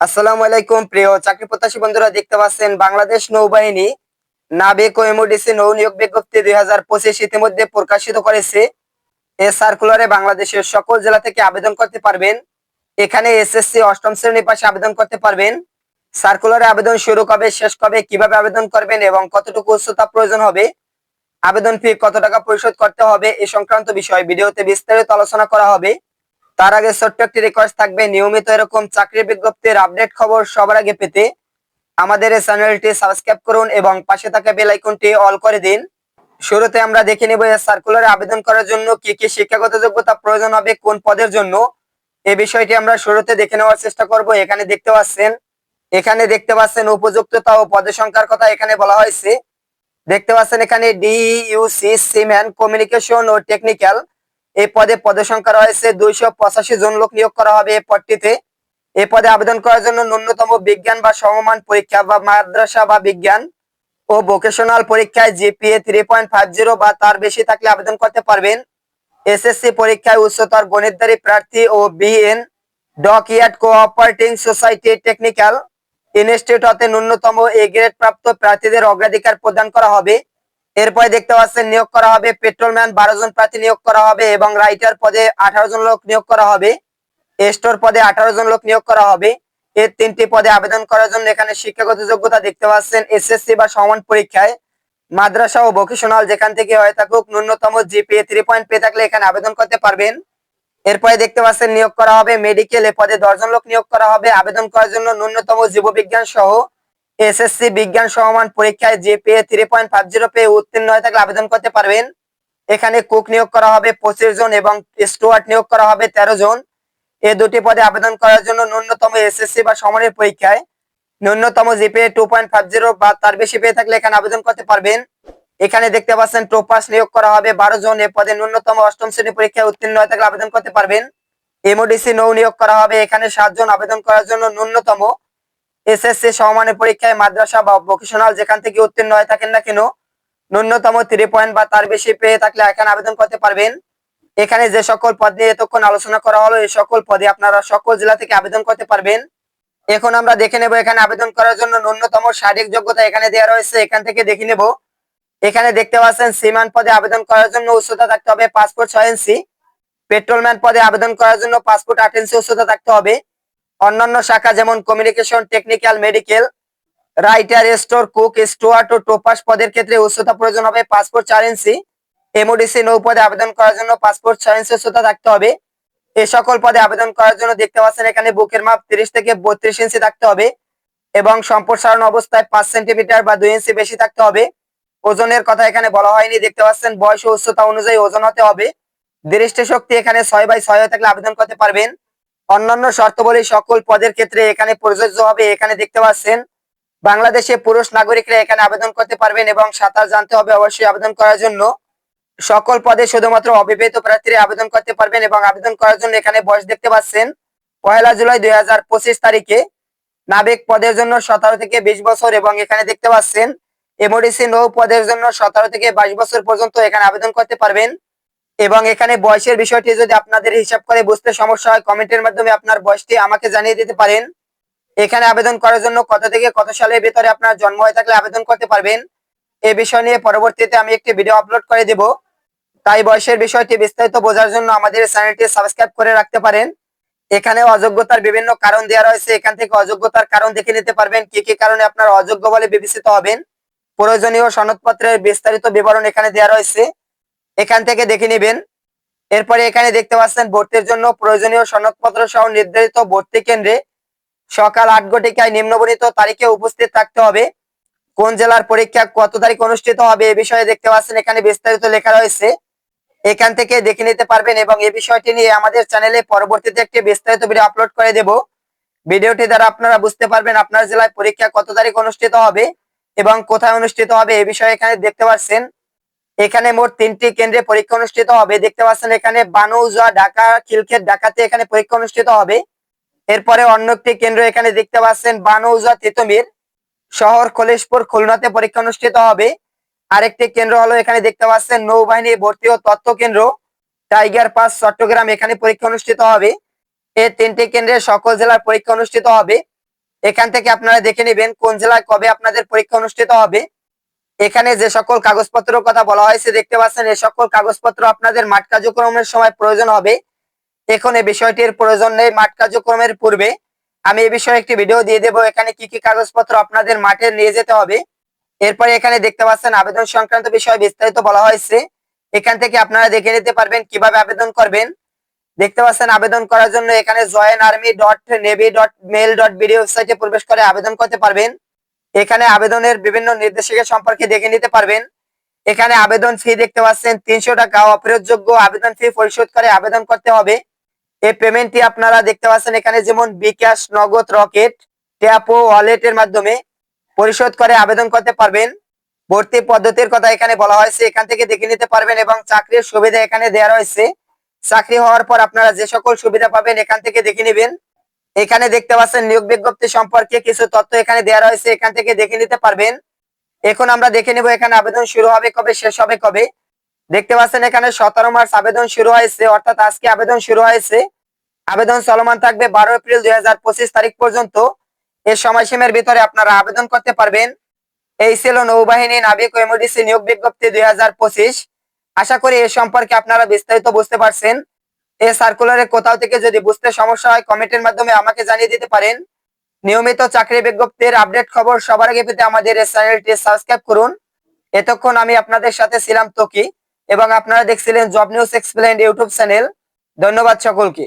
আসসালামু আলাইকুম, প্রিয় চাকরি প্রত্যাশী বন্ধুরা, দেখতে পাচ্ছেন বাংলাদেশ নৌবাহিনী নাবিক ও এমওডিসি নৌ নিয়োগ বিজ্ঞপ্তি দুই হাজার পঁচিশ ইতিমধ্যে প্রকাশিত করেছে। এ সার্কুলারে বাংলাদেশের সকল জেলা থেকে আবেদন করতে পারবেন। এখানে এসএসসি অষ্টম শ্রেণির পাশে আবেদন করতে পারবেন। সার্কুলারে আবেদন শুরু কবে, শেষ কবে, কীভাবে আবেদন করবেন এবং কতটুকু উচ্চতা প্রয়োজন হবে, আবেদন ফি কত টাকা পরিশোধ করতে হবে, এ সংক্রান্ত বিষয় ভিডিওতে বিস্তারিত আলোচনা করা হবে। তার আগে ছোট্ট একটি রিকোয়েস্ট থাকবে, নিয়মিত এরকম চাকরি বিজ্ঞপ্তির আপডেট খবর সবার আগে পেতে আমাদের এই চ্যানেলটি সাবস্ক্রাইব করুন এবং পাশে থাকা বেল আইকনটি অল করে দিন। শুরুতে আমরা দেখে নেব এই সার্কুলারে আবেদন করার জন্য কি কি শিক্ষাগত যোগ্যতা প্রয়োজন হবে কোন পদের জন্য। এই বিষয়টি আমরা শুরুতে দেখে নেওয়ার চেষ্টা করব। এখানে দেখতে পাচ্ছেন, এখানে দেখতে পাচ্ছেন উপযুক্ততা ও পদের সংখ্যার কথা এখানে বলা হয়েছে। দেখতে পাচ্ছেন এখানে ডিইউসি সিম্যান কমিউনিকেশন ও টেকনিক্যাল এই পদে পদের সংখ্যা রয়েছে দুইশো পঁচাশি জন লোক নিয়োগ করা হবে এই পদটিতে। এই পদে আবেদন করার জন্য ন্যূনতম বিজ্ঞান বা সমমান পরীক্ষা বা মাদ্রাসা বা বিজ্ঞান ও ভোকেশনাল পরীক্ষায় GPA three point five zero বা তার বেশি থাকলে আবেদন করতে পারবেন। এসএসসি পরীক্ষায় উচ্চতর গণিতধারী প্রার্থী ও BN dockyard cooperating society technical institute হতে ন্যূনতম এ গ্রেড প্রাপ্ত প্রার্থীদের অগ্রাধিকার প্রদান করা হবে। এরপরে দেখতে পাচ্ছেন নিয়োগ করা হবে পেট্রোলম্যান বারো জন প্রার্থী নিয়োগ করা হবে এবং রাইটার পদে আঠারো জন লোক নিয়োগ করা হবে। স্টোর পদে আঠারো জন লোক নিয়োগ করা হবে। এর তিনটি পদে আবেদন করার জন্য এখানে শিক্ষাগত যোগ্যতা দেখতে পাচ্ছেন এসএসসি বা সমান পরীক্ষায়। মাদ্রাসা ও ভোকেশনাল যেখান থেকে হয়ে থাকুক ন্যূনতম জিপিএ থ্রি পয়েন্ট পেয়ে থাকলে এখানে আবেদন করতে পারবেন। এরপরে দেখতে পাচ্ছেন নিয়োগ করা হবে মেডিকেল এ পদে দশজন লোক নিয়োগ করা হবে। আবেদন করার জন্য ন্যূনতম জীববিজ্ঞান সহ এসএসসি বিজ্ঞান সমমান পরীক্ষায় GPA three point five zero পেয়ে উত্তীর্ণ হয়ে থাকলে আবেদন করতে পারবেন। এখানে কুক নিয়োগ করা হবে পঁচিশ জন এবং স্টুয়ার্ট নিয়োগ করা হবে তেরো জন। এই দুটি পদে আবেদন করার জন্য ন্যূনতম এসএসসি বা সমানের পরীক্ষায় ন্যূনতম GPA two point five zero বা তার বেশি পেয়ে থাকলে এখানে আবেদন করতে পারবেন। এখানে দেখতে পাচ্ছেন টোপাস নিয়োগ করা হবে বারো জন। এ পদে ন্যূনতম অষ্টম শ্রেণি পরীক্ষায় উত্তীর্ণ হয়ে থাকলে আবেদন করতে পারবেন। এমওডিসি নৌ নিয়োগ করা হবে। এখানে সাতজন আবেদন করার জন্য ন্যূনতম এসএসসি সমমানের পরীক্ষায় মাদ্রাসা বা ভোকেশনাল যেখান থেকে উত্তীর্ণ হয়ে থাকেন না কেন, ন্যূনতম থ্রি পয়েন্ট বা তার বেশি পেয়ে থাকলে এখানে আবেদন করতে পারবেন। এখানে যে সকল পদ নিয়ে এতক্ষণ আলোচনা করা হলো, এই সকল পদে আপনারা সকল জেলা থেকে আবেদন করতে পারবেন। এখন আমরা দেখে নেব এখানে আবেদন করার জন্য ন্যূনতম শারীরিক যোগ্যতা এখানে দেওয়া রয়েছে, এখান থেকে দেখে নেব। এখানে দেখতে পাচ্ছেন, সিমান পদে আবেদন করার জন্য উচ্চতা থাকতে হবে পাসপোর্ট ছয় ইঞ্চি। পেট্রোলম্যান পদে আবেদন করার জন্য পাসপোর্ট আট ইঞ্চি উচ্চতা থাকতে হবে। অন্যান্য শাখা যেমন communication technical medical writer store cook steward ও টোপাস পদের ক্ষেত্রে উচ্চতা প্রয়োজন হবে পাসপোর্ট চার ইঞ্চি। এমওডিসি নৌ পদে আবেদন করার জন্য পাসপোর্ট ছয় ইঞ্চি উচ্চতা থাকতে হবে। এ সকল পদে আবেদন করার জন্য দেখতে পাচ্ছেন এখানে বুকের মাপ তিরিশ থেকে বত্রিশ ইঞ্চি থাকতে হবে এবং সম্প্রসারণ অবস্থায় পাঁচ সেন্টিমিটার বা দুই ইঞ্চি বেশি থাকতে হবে। ওজনের কথা এখানে বলা হয়নি, দেখতে পাচ্ছেন বয়স ও উচ্চতা অনুযায়ী ওজন হতে হবে। দৃষ্টি শক্তি এখানে ছয় বাই ছয় থাকলে আবেদন করতে পারবেন। অন্যান্য শর্তাবলী সকল পদের ক্ষেত্রে এখানে প্রযোজ্য হবে। এখানে দেখতে পাচ্ছেন, বাংলাদেশে পুরুষ নাগরিকরা এখানে আবেদন করতে পারবেন এবং সাঁতার জানতে হবে অবশ্যই আবেদন করার জন্য। সকল পদে শুধুমাত্র অবিবাহিত প্রার্থীরা আবেদন করতে পারবেন এবং আবেদন করার জন্য এখানে বয়স দেখতে পাচ্ছেন, পয়লা জুলাই দুই হাজার পঁচিশ তারিখে। নাবিক পদের জন্য সতেরো থেকে বিশ বছর এবং এখানে দেখতে পাচ্ছেন, এমওডিসি নৌ পদের জন্য সতেরো থেকে বাইশ বছর পর্যন্ত এখানে আবেদন করতে পারবেন। এবং এখানে বয়সের বিষয়টি যদি আপনাদের হিসাব করে বুঝতে সমস্যা হয়, কমেন্টের মাধ্যমে আপনার বয়সটি আমাকে জানিয়ে দিতে পারেন। এখানে আবেদন করার জন্য কত থেকে কত সালের ভিতরে আপনার জন্ম হয়ে থাকলে আবেদন করতে পারবেন এই বিষয় নিয়ে পরবর্তীতে আমি একটি ভিডিও আপলোড করে দেব। তাই বয়সের বিষয়টি বিস্তারিত বোঝার জন্য আমাদের চ্যানেলটি সাবস্ক্রাইব করে রাখতে পারেন। এখানে অযোগ্যতার বিভিন্ন কারণ দেওয়া রয়েছে। এখান থেকে অযোগ্যতার কারণ দেখে নিতে পারবেন, কি কি কারণে আপনার অযোগ্য বলে বিবেচিত হবেন। প্রয়োজনীয় সনদপত্রের বিস্তারিত বিবরণ এখানে দেওয়া রয়েছে। এখান থেকে দেখে নেবেন। এরপরে এখানে দেখতে পাচ্ছেন ভর্তির জন্য প্রয়োজনীয় সনদপত্র সহ নির্ধারিত ভর্তি কেন্দ্রে সকাল আট ঘটিকায় নিম্নবর্ণিত তারিখে উপস্থিত থাকতে হবে। কোন জেলার পরীক্ষা কত তারিখ অনুষ্ঠিত হবে এ বিষয়ে দেখতে পাচ্ছেন এখানে বিস্তারিত লেখা রয়েছে। এখান থেকে দেখে নিতে পারবেন এবং এই বিষয়টি নিয়ে আমাদের চ্যানেলে পরবর্তীতে একটি বিস্তারিত ভিডিও আপলোড করে দেব। ভিডিওটি দ্বারা আপনারা বুঝতে পারবেন আপনার জেলায় পরীক্ষা কত তারিখ অনুষ্ঠিত হবে এবং কোথায় অনুষ্ঠিত হবে এ বিষয়ে এখানে দেখতে পাচ্ছেন। এখানে মোট তিনটি কেন্দ্রে পরীক্ষা অনুষ্ঠিত হবে। দেখতে পাচ্ছেন এখানে বানৌজা, ঢাকা, খিলক্ষেত, ঢাকাতে এখানে পরীক্ষা অনুষ্ঠিত হবে। এরপরে অন্য একটি কেন্দ্র এখানে দেখতে পাচ্ছেন বানৌজা তিতুমির শহর কলেশপুর খুলনাতে পরীক্ষা অনুষ্ঠিত হবে। আরেকটি কেন্দ্র হলো এখানে দেখতে পাচ্ছেন নৌবাহিনী ভর্তি ও তথ্য কেন্দ্র। টাইগার পাস চট্টগ্রাম এখানে পরীক্ষা অনুষ্ঠিত হবে। এই তিনটি কেন্দ্রে সকল জেলার পরীক্ষা অনুষ্ঠিত হবে। এখান থেকে আপনারা দেখে নেবেন কোন জেলায় কবে আপনাদের পরীক্ষা অনুষ্ঠিত হবে। এখানে যে সকল কাগজপত্রের কথা বলা হয়েছে, দেখতে পাচ্ছেন এই সকল কাগজপত্র আপনাদের মাঠ কার্যক্রমের সময় প্রয়োজন হবে। এখন এই বিষয়টির প্রয়োজন নেই মাঠ কার্যক্রমের পূর্বে। আমি এই বিষয়ে একটি ভিডিও দিয়ে দেবো, এখানে কি কি কাগজপত্র আপনাদের মাঠে নিয়ে যেতে হবে। এরপরে এখানে দেখতে পাচ্ছেন আবেদন সংক্রান্ত বিষয়ে বিস্তারিত বলা হয়েছে। এখান থেকে আপনারা দেখে নিতে পারবেন কীভাবে আবেদন করবেন। দেখতে পাচ্ছেন আবেদন করার জন্য এখানে join army dot navy dot mail dot BD ওয়েবসাইটে প্রবেশ করে আবেদন করতে পারবেন। এখানে আবেদনের বিভিন্ন নির্দেশিকা সম্পর্কে দেখে নিতে পারবেন। এখানে আবেদন ফি দেখতে পাচ্ছেন, তিনশো টাকা অপ্রয়োগযোগ্য আবেদন ফি পরিশোধ করে আবেদন করতে হবে। এই পেমেন্টটি আপনারা দেখতে পাচ্ছেন এখানে যেমন বিকাশ, নগদ, রকেট, ট্যাপ ও ওয়ালেটের মাধ্যমে পরিশোধ করে আবেদন করতে পারবেন। ভর্তি পদ্ধতির কথা এখানে বলা হয়েছে, এখান থেকে দেখে নিতে পারবেন এবং চাকরির সুবিধা এখানে দেওয়া রয়েছে। চাকরি হওয়ার পর আপনারা যে সকল সুবিধা পাবেন এখান থেকে দেখে নেবেন। এখানে দেখতে পাচ্ছেন নিয়োগ বিজ্ঞপ্তি সম্পর্কে কিছু তথ্য এখানে দেওয়া রয়েছে, এখান থেকে দেখে নিতে পারবেন। এখন আমরা দেখে নেব এখানে আবেদন শুরু হবে কবে, শেষ হবে কবে। দেখতে পাচ্ছেন এখানে সতেরো মার্চ আবেদন শুরু হয়েছে, অর্থাৎ আজকে আবেদন শুরু হয়েছে। আবেদন চলমান থাকবে বারো এপ্রিল দুই হাজার পঁচিশ তারিখ পর্যন্ত। এর সময়সীমার ভিতরে আপনারা আবেদন করতে পারবেন। এই ছিল নৌবাহিনী নাবিক এমডিসি নিয়োগ বিজ্ঞপ্তি দুই হাজার পঁচিশ। আশা করি এ সম্পর্কে আপনারা বিস্তারিত বুঝতে পারছেন। এই সার্কুলারের কোথাও থেকে যদি বুঝতে সমস্যা হয় কমেন্টের মাধ্যমে আমাকে জানিয়ে দিতে পারেন। নিয়মিত চাকরি বিজ্ঞপ্তির আপডেট খবর সবার আগে পেতে আমাদের এই চ্যানেলটি সাবস্ক্রাইব করুন। এতক্ষণ আমি আপনাদের সাথে ছিলাম তোকি, এবং আপনারা দেখছিলেন job news explain YouTube channel ধন্যবাদ সকলকে।